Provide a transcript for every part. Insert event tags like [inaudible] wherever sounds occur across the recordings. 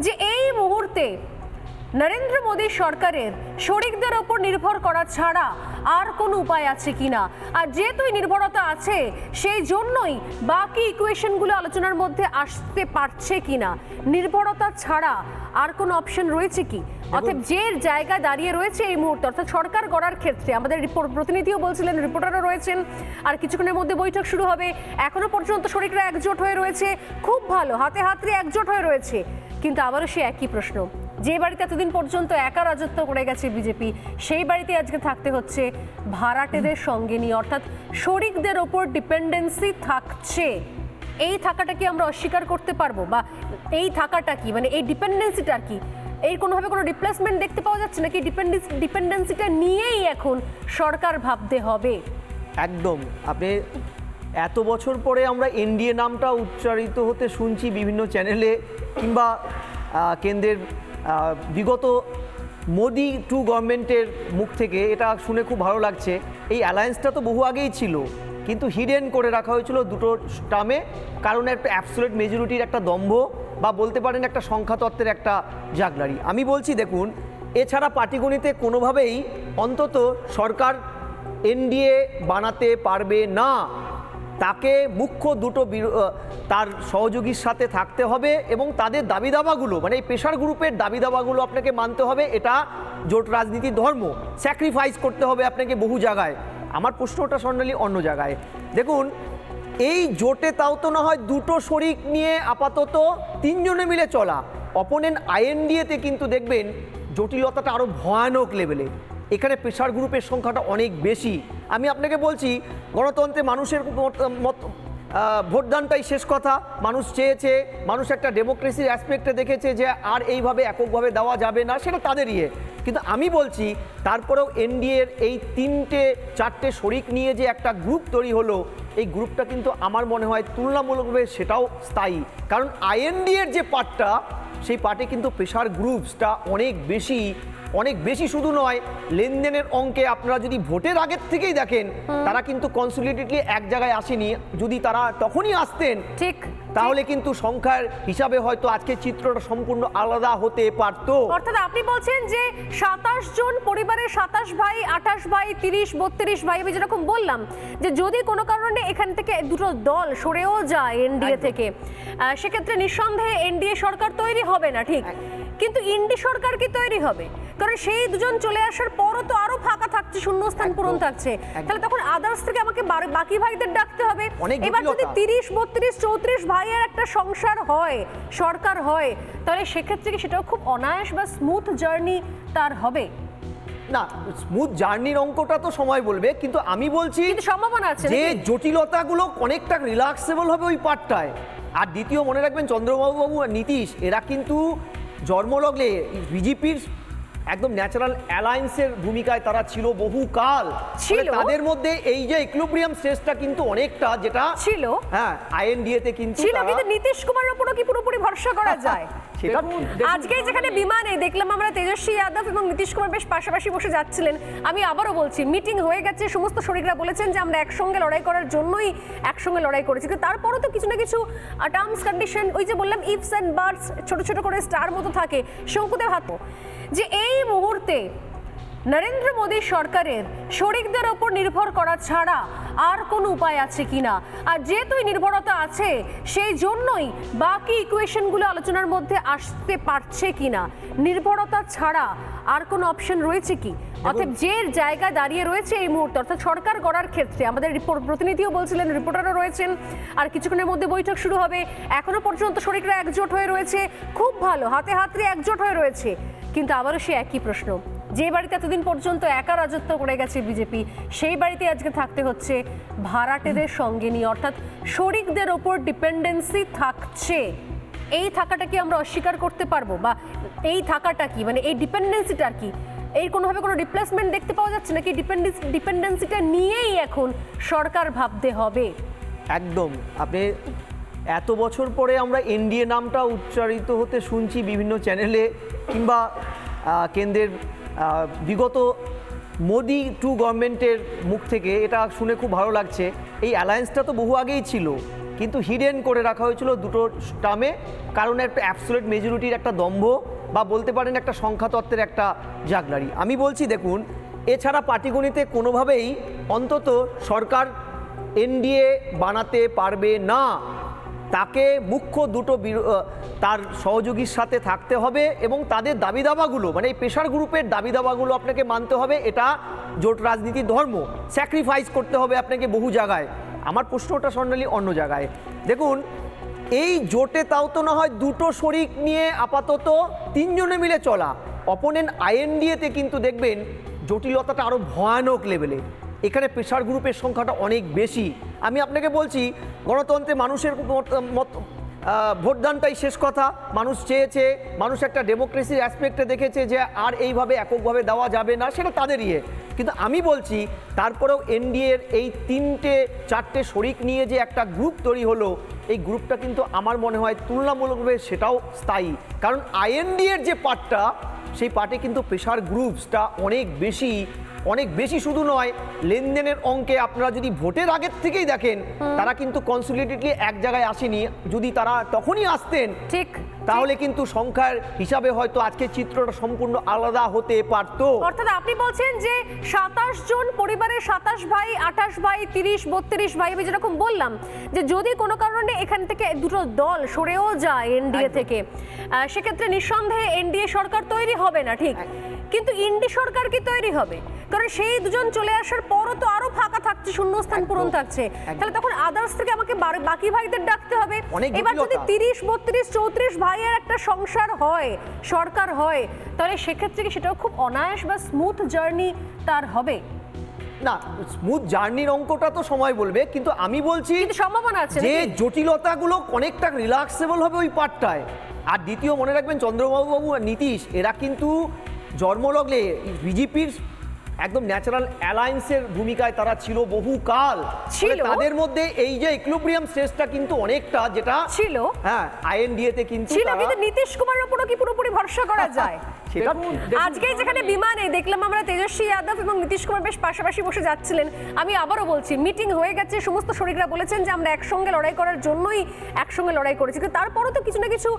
যে এই মুহূর্তে নরেন্দ্র মোদী সরকারের শরিকদের ওপর নির্ভর করা ছাড়া আর কোনো উপায় আছে কিনা? আর যেহেতু নির্ভরতা আছে সেই জন্যই বাকি ইকুয়েশনগুলো আলোচনার মধ্যে আসতে পারছে কিনা? নির্ভরতা ছাড়া আর কোনো অপশন রয়েছে কি? অর্থাৎ যে জায়গায় দাঁড়িয়ে রয়েছে এই মুহূর্তে অর্থাৎ সরকার গড়ার ক্ষেত্রে আমাদের রিপোর্ট প্রতিনিধিও বলছিলেন রিপোর্টারও রয়েছেন আর কিছুক্ষণের মধ্যে বৈঠক শুরু হবে। এখনও পর্যন্ত শরিকরা একজোট হয়ে রয়েছে খুব ভালো হাতে হাতে একজোট হয়ে রয়েছে কিন্তু আবারও সে একই প্রশ্ন। যে বাড়িতে এতদিন পর্যন্ত একা রাজত্ব করে গেছে বিজেপি, সেই বাড়িতে আজকে থাকতে হচ্ছে ভাড়াটেদের সঙ্গে নিয়ে। অর্থাৎ শরিকদের ওপর ডিপেন্ডেন্সি থাকছে। এই থাকাটা কি আমরা অস্বীকার করতে পারব? বা এই থাকাটা কি? মানে এই ডিপেন্ডেন্সিটা কি? এই কোনোভাবে কোনো রিপ্লেসমেন্ট দেখতে পাওয়া যাচ্ছে? নাকি ডিপেন্ডেন্স ডিপেন্ডেন্সিটা নিয়েই এখন সরকার ভাবতে হবে? একদম। আপনি এত বছর পরে আমরা এনডিএ নামটা উচ্চারিত হতে শুনছি বিভিন্ন চ্যানেলে কিংবা কেন্দ্রের বিগত মোদি টু গভর্নমেন্টের মুখ থেকে এটা শুনে খুব ভালো লাগছে। এই অ্যালায়েন্সটা তো বহু আগেই ছিল, কিন্তু হিডেন করে রাখা হয়েছিল দুটো টার্মে। কারণ একটা অ্যাবসোলেট মেজরিটির একটা দম্ভ বা বলতে পারেন একটা সংখ্যাতত্ত্বের একটা জাগলারি। আমি বলছি, দেখুন, এছাড়া পাটিগণিতে কোনোভাবেই অন্তত সরকার এনডিএ বানাতে পারবে না। তাকে মুখ্য দুটো তার সহযোগীর সাথে থাকতে হবে এবং তাদের দাবি দাবাগুলো মানে এই প্রেশার গ্রুপের দাবি দাবাগুলো আপনাকে মানতে হবে। এটা জোট রাজনীতির ধর্ম। স্যাক্রিফাইস করতে হবে আপনাকে বহু জায়গায়। আমার প্রশ্নটা স্বর্ণালী অন্য জায়গায়। দেখুন, এই জোটে তাও তো না হয় দুটো শরিক নিয়ে আপাতত তিনজনে মিলে চলা। অপোনেন্ট আইএনডিএতে কিন্তু দেখবেন, জটিলতাটা আরও ভয়ানক লেভেলে এখানে প্রেশার গ্রুপের সংখ্যাটা অনেক বেশি। আমি আপনাকে বলছি, গণতন্ত্রে মানুষের মত- ভোটদানটাই শেষ কথা। মানুষ চেয়েছে, মানুষ একটা ডেমোক্রেসির অ্যাসপেক্টে দেখেছে যে আর এইভাবে এককভাবে দেওয়া যাবে না, সেটা তাদের ইয়ে কিন্তু আমি বলছি, তারপরেও এনডিএর এই তিনটে, চারটে শরিক নিয়ে যে একটা গ্রুপ তৈরি হলো, এই গ্রুপটা কিন্তু আমার মনে হয় তুলনামূলকভাবে সেটাও স্থায়ী। কারণ আইএনডিএর যে পার্টটা সেই পার্টে কিন্তু প্রেশার গ্রুপসটা অনেক বেশি অনেক বেশি শুধু নয় লেনদেনের অঙ্কে আপনারা যদি ভোটের আগের থেকেই দেখেন তারা কিন্তু কনসুলেটেডলি এক জায়গায় আসেনি। যদি তারা তখনই আসতেন ঠিক। তাহলে কিন্তু সংখ্যার হিসাবে হয়তো আজকে চিত্রটা সম্পূর্ণ আলাদা হতে পারতো। অর্থাৎ আপনি বলছেন যে সাতাশ জন পরিবারের সাতাশ ভাই আঠাশ ভাই তিরিশ বত্রিশ ভাই আমি যেরকম বললাম যে যদি কোনো কারণে এখান থেকে দুটো দল সরেও যায় এনডিএ থেকে সেক্ষেত্রে নিঃসন্দেহে এনডিএ সরকার তৈরি হবে না ঠিক? কিন্তু ইন্ডি সরকার কি তৈরি হবে? কারণ সেই দুজন চলে আসার পরও তো আরও ফাঁকা থাকছে শূন্যস্থান পূরণ থাকছে। তাহলে তখন আদার্স থেকে আমাকে বাকি ভাইদের ডাকতে হবে। এবার যদি। তিরিশ বত্রিশ চৌত্রিশ ভাইয়ের একটা সংসার হয় সরকার হয় তাহলে সেক্ষেত্রে কি সেটাও খুব অনায়াস বা স্মুথ জার্নি তার হবে? না স্মুথ জার্নির অঙ্কটা তো সময় বলবে কিন্তু আমি বলছি কিন্তু সম্ভাবনা আছে যে জটিলতাগুলো অনেকটা রিল্যাক্সেবল হবে ওই পার্টটায় আর দ্বিতীয় মনে রাখবেন চন্দ্রবাবু বাবু আর নীতিশ এরা কিন্তু জন্মলগ্নে বিজেপির একদম ন্যাচারাল অ্যালায়েন্সের ভূমিকায় তারা ছিল বহুকাল ছিল? তাদের মধ্যে এই যে ইকুইলিব্রিয়াম স্টেজটা কিন্তু অনেকটা যেটা ছিল? হ্যাঁ আইএনডিএ তে কিন্তু ছিল কিন্তু নীতিশ কুমারের উপরও কি পুরোপুরি ভরসা করা যায় [laughs] সেটা আজকে যেখানে বিমানে দেখলাম আমরা তেজস্বী যাদব এবং নীতিশ কুমার বেশ পাশাপাশি বসে যাচ্ছিলেন। আমি আবারও বলছি মিটিং হয়ে গেছে সমস্ত শরিকরা বলেছেন যে আমরা একসঙ্গে লড়াই করার জন্যই একসঙ্গে লড়াই করেছি। কিন্তু তারপরও তো কিছু না কিছু টার্মস কন্ডিশন ওই যে বললাম ইফস অ্যান্ড বার্ডস ছোট ছোট করে স্টার মতো থাকে। শঙ্কুতে হাত যে এই মুহূর্তে নরেন্দ্র মোদী সরকারের শরিকদের ওপর নির্ভর করা ছাড়া আর কোনো উপায় আছে কিনা আর যেহেতু নির্ভরতা আছে সেই জন্যই বাকি ইকুয়েশনগুলো আলোচনার মধ্যে আসতে পারছে কিনা নির্ভরতা ছাড়া আর কোনো অপশন রয়েছে কি? অর্থাৎ যে জায়গায় দাঁড়িয়ে রয়েছে এই মুহূর্তে অর্থাৎ সরকার গড়ার ক্ষেত্রে আমাদের রিপোর্ট প্রতিনিধিও বলছিলেন রিপোর্টারও রয়েছেন আর কিছুক্ষণের মধ্যে বৈঠক শুরু হবে। এখনও পর্যন্ত শরিকরা একজোট হয়ে রয়েছে খুব ভালো হাতে হাতে একজোট হয়ে রয়েছে। কিন্তু আবারও সে একই প্রশ্ন যে বাড়িতে এতদিন পর্যন্ত একা রাজত্ব করে গেছে বিজেপি, সেই বাড়িতে আজকে থাকতে হচ্ছে ভাড়াটেদের সঙ্গে নিয়ে। অর্থাৎ শরিকদের ওপর ডিপেন্ডেন্সি থাকছে। এই থাকাটা কি আমরা অস্বীকার করতে পারব? বা এই থাকাটা কি? মানে এই ডিপেন্ডেন্সিটার কি? এই কোনোভাবে কোনো রিপ্লেসমেন্ট দেখতে পাওয়া যাচ্ছে? নাকি ডিপেন্ডেন্স ডিপেন্ডেন্সিটা নিয়েই এখন সরকার ভাবতে হবে? একদম। আপনি এত বছর পরে আমরা এনডিএ নামটা উচ্চারিত হতে শুনছি বিভিন্ন চ্যানেলে কিংবা কেন্দ্রের বিগত মোদি টু গভর্নমেন্টের মুখ থেকে এটা শুনে খুব ভালো লাগছে। এই অ্যালায়েন্সটা তো বহু আগেই ছিল, কিন্তু হিডেন করে রাখা হয়েছিল দুটো টার্মে কারণ একটা অ্যাবসোলেট মেজরিটির একটা দম্ভ বা বলতে পারেন একটা সংখ্যাতত্ত্বের একটা জাগলারি। আমি বলছি, দেখুন, এছাড়া পাটিগণিতে কোনোভাবেই অন্তত সরকার এনডিএ বানাতে পারবে না। তাকে মুখ্য দুটো তার সহযোগীর সাথে থাকতে হবে এবং তাদের দাবি দাবাগুলো মানে এই প্রেশার গ্রুপের দাবি দাবাগুলো আপনাকে মানতে হবে। এটা জোট রাজনীতির ধর্ম। স্যাক্রিফাইস করতে হবে আপনাকে বহু জায়গায়। আমার প্রশ্নটা স্বর্ণালী অন্য জায়গায়। দেখুন, এই জোটে তাও তো না হয় দুটো শরিক নিয়ে আপাতত তিনজনে মিলে চলা। অপোনেন্ট আইএনডিএতে কিন্তু দেখবেন, জটিলতাটা আরও ভয়ানক লেভেলে এখানে প্রেশার গ্রুপের সংখ্যাটা অনেক বেশি। আমি আপনাকে বলছি, গণতন্ত্রে মানুষের মত- ভোটদানটাই শেষ কথা। মানুষ চেয়েছে, মানুষ একটা ডেমোক্রেসির অ্যাসপেক্টে দেখেছে যে আর এইভাবে এককভাবে দেওয়া যাবে না, সেটা তাদের ইয়ে। কিন্তু আমি বলছি, তারপরেও এনডিএর এই তিনটে, চারটে শরিক নিয়ে যে একটা গ্রুপ তৈরি হলো, এই গ্রুপটা কিন্তু আমার মনে হয় তুলনামূলকভাবে সেটাও স্থায়ী। কারণ আইএনডিএর যে পার্টটা সেই পার্টে কিন্তু প্রেশার গ্রুপসটা অনেক বেশি অনেক বেশি শুধু নয় লেনদেনের অঙ্কে আপনারা যদি ভোটের আগের থেকেই দেখেন তারা কিন্তু কনসুলেটেডলি এক জায়গায় আসেনি। যদি তারা তখনই আসতেন ঠিক। তাহলে কিন্তু সংখ্যার হিসাবে হয়তো আজকে চিত্রটা সম্পূর্ণ আলাদা হতে পারতো। অর্থাৎ আপনি বলছেন যে সাতাশ জন পরিবারের সাতাশ ভাই আঠাশ ভাই তিরিশ বত্রিশ ভাই আমি যেরকম বললাম যে যদি কোনো কারণে এখান থেকে দুটো দল সরেও যায় এনডিএ থেকে সেক্ষেত্রে নিঃসন্দেহে এনডিএ সরকার তৈরি হবে না ঠিক? কিন্তু ইন্ডি সরকার কি তৈরি হবে? কারণ সেই দুজন চলে আসার পরও তো আরও ফাঁকা থাকছে শূন্যস্থান পূরণ থাকছে। তাহলে তখন আদার্স থেকে আমাকে বাকি ভাইদের ডাকতে হবে। এবার যদি তিরিশ বত্রিশ চৌত্রিশ ভাইয়ের একটা সংসার হয় সরকার হয় তাহলে সেক্ষেত্রে কি সেটাও খুব অনায়াস বা স্মুথ জার্নি তার হবে? না স্মুথ জার্নির অঙ্কটা তো সময় বলবে কিন্তু আমি বলছি সম্ভাবনা আছে যে জটিলতাগুলো অনেকটা রিল্যাক্সেবল হবে ওই পার্টটায় আর দ্বিতীয় মনে রাখবেন চন্দ্রবাবু বাবু আর নীতিশ এরা কিন্তু জন্মলগ্নে বিজেপির একদম ন্যাচারাল অ্যালায়েন্সের ভূমিকায় তারা ছিল বহুকাল। ছিল? তাদের মধ্যে এই যে ইকুইলিব্রিয়াম স্টেজটা কিন্তু অনেকটা যেটা ছিল? হ্যাঁ আইএনডিএ তে কিন্তু ছিল কিন্তু নীতিশ কুমারের উপরও কি পুরোপুরি ভরসা করা [laughs] যায়? সেটা আজকে যেখানে বিমানে দেখলাম আমরা তেজস্বী যাদব এবং নীতিশ কুমার বেশ পাশাপাশি বসে যাচ্ছিলেন। আমি আবারও বলছি মিটিং হয়ে গেছে সমস্ত শরিকরা বলেছেন যে আমরা একসঙ্গে লড়াই করার জন্যই একসঙ্গে লড়াই করেছি। কিন্তু তারপরও তো কিছু না কিছু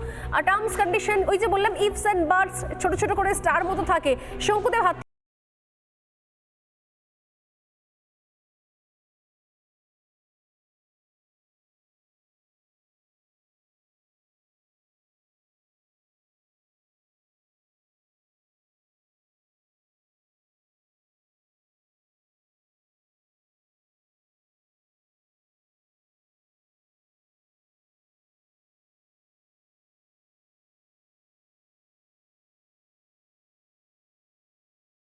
টার্মস কন্ডিশন ওই যে বললাম ইফস অ্যান্ড বার্ডস ছোট ছোট করে স্টার মতো থাকে। শঙ্কুদেব হাত